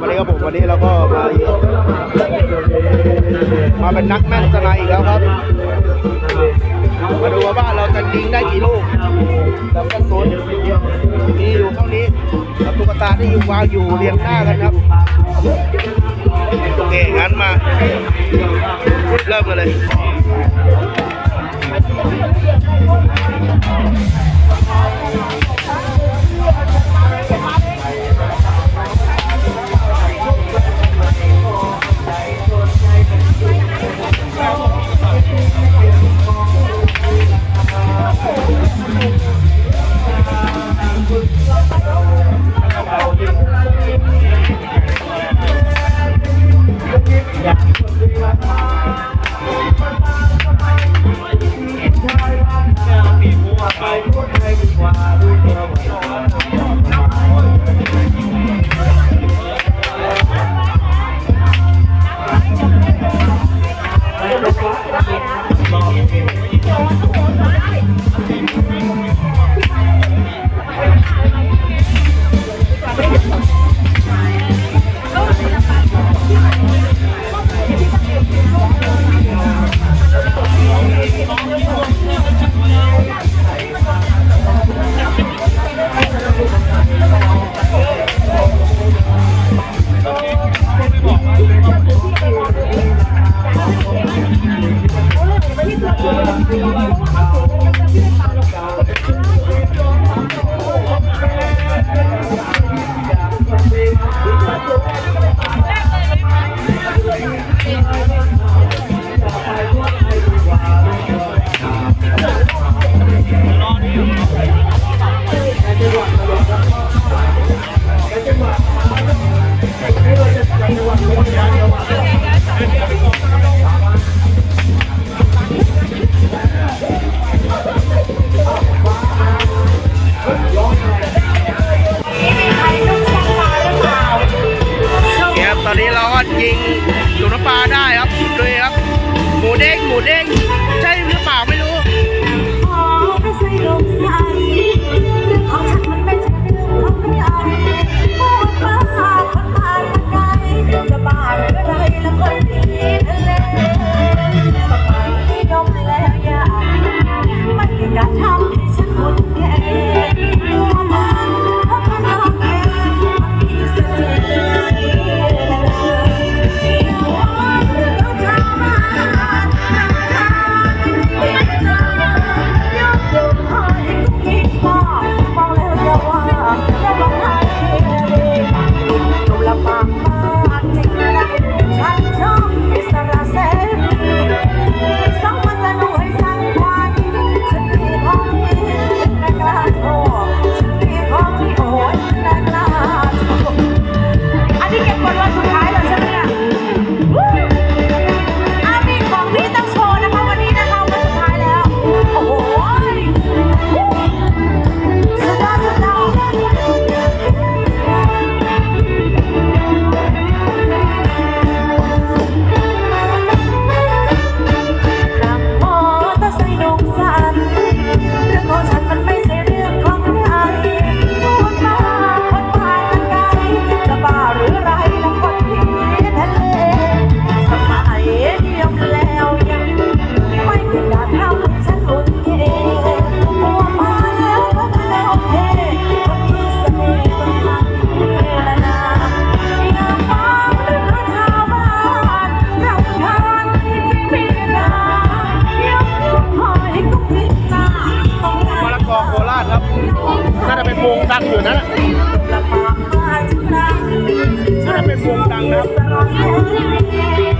วันนี้ครับผมวันนี้เราก็มามาเป็นนักแม่นสนาอีกแล้วครับ มาดูว่าบ้านเราจะยิงได้กี่ลูกแล้วก็สนมีอยู่เท่านี้ตุ๊กตาที่อยู่วางอยู่เรียงหน้ากันครับโอเคงั้นมา เริ่มกันเลย Thank you.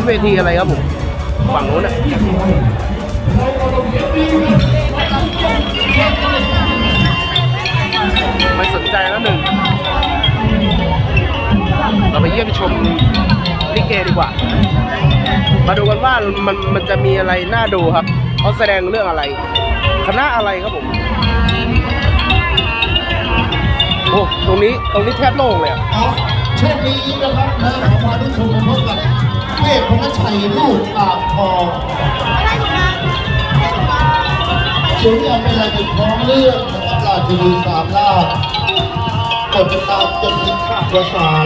น้นเวทีอะไรครับผม ฝั่งโน้นอะไม่สนใจแล้วหนึ่ง เราไปเยี่ยมชมลิเกดีกว่า มาดูกันว่ามันมันจะมีอะไรน่าดูครับเขาแสดงเรื่องอะไร คณะอะไรครับผม โอ้ ตรงนี้ตรงนี้แทบโล่งเลยอะเอาช่วงนี้นะครับนะขอพาทุกชมพบกับ เมฆพระชัยลูกอ่างทองสวนยางเป็นอะไรเป็นของเรื่องนะครับราชบุรีสามล่ากดติดตามจนถึงข้าวประสาน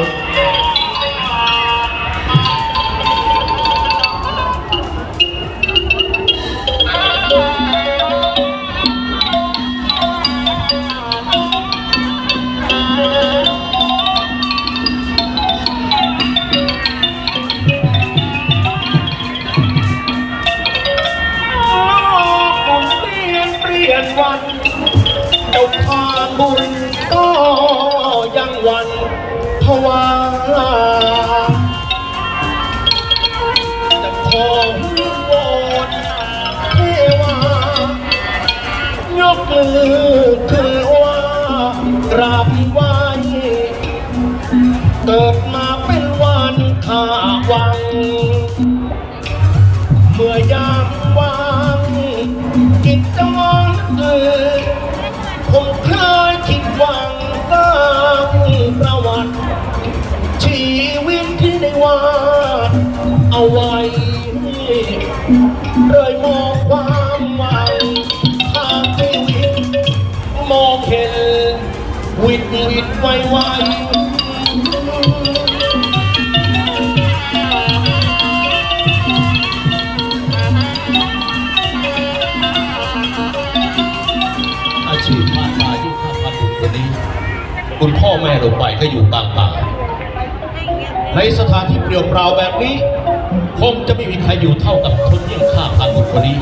ไว้เลยมองความหวังทางชีวิตมองเห็นวิตวิตไวไวอาชีพผ่านมายุ่งข้ามพันธุ์คนนี้ คุณพ่อแม่เราไปก็อยู่กลางป่าในสถานที่เปลี่ยวเปล่าแบบนี้ คงจะไม่มีใครอยู่เท่ากับคนยิ่งข้าพันธุ์คนนี้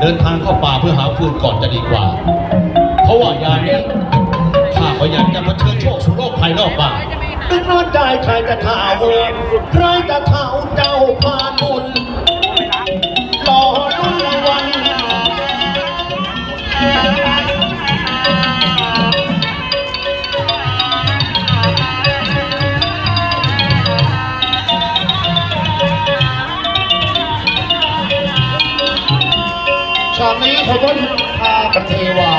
เดินทางเข้าป่าเพื่อหาฟืนก่อนจะดีกว่า เพราะว่ายานี้ข้าพอยากจะเผชิญโชคสู่โลกภายนอกบ้างนึกน้อยใจใครจะท่าเวิร์ใครจะเท่าเจ้าพานบุ ฉากนี้ขบวนพากันเทวา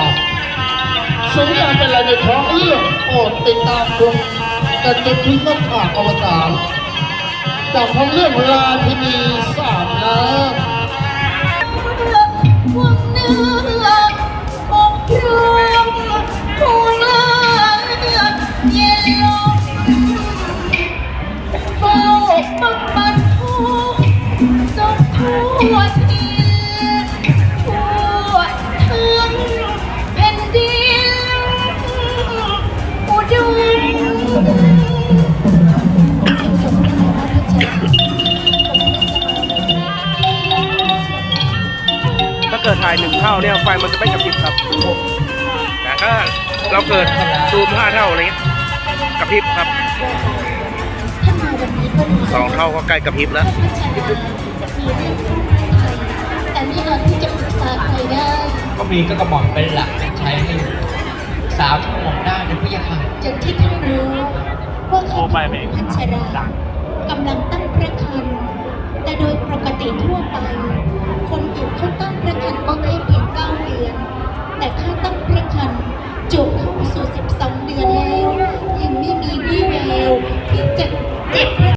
สุริยานเป็นอะไรในท้องเรื่องโปรดติดตามชมกันจนถึงนักข่าวอวสานจากท้องเรื่องราชินีสามน้ำาเกิดถ่ายหนึ่งเท่าเนี่ยไฟมันจะไม่กระพริบครับแต่ถ้าเราเกิดซูมห้าเท่าอะไรเงี้ยกระพริบครับถ้ามาวันนี้ก็ดีสองเท่าก็ใกล้กระพริบแล้วพัชรามีเรื่องไทยแต่ไม่อาจที่จะปรึกษาใครได้ก็มีก็กระหม่อมเป็นหลักใช้ให้สาวทั้งหมดได้เป็นผู้ยาค่ะอย่างที่ท่านรู้ว่าเขาเป็นพัชรากำลังตั้งพระครรภ์ แต่โดยปกติทั่วไป คนอื่นเขาตั้งประคันก็แค่เพียงเก้าเดือน แต่ข้าตั้งประคันจบเข้าสู่สิบสองเดือนแล้ว ยังไม่มีวี่แววที่จะเจ็บ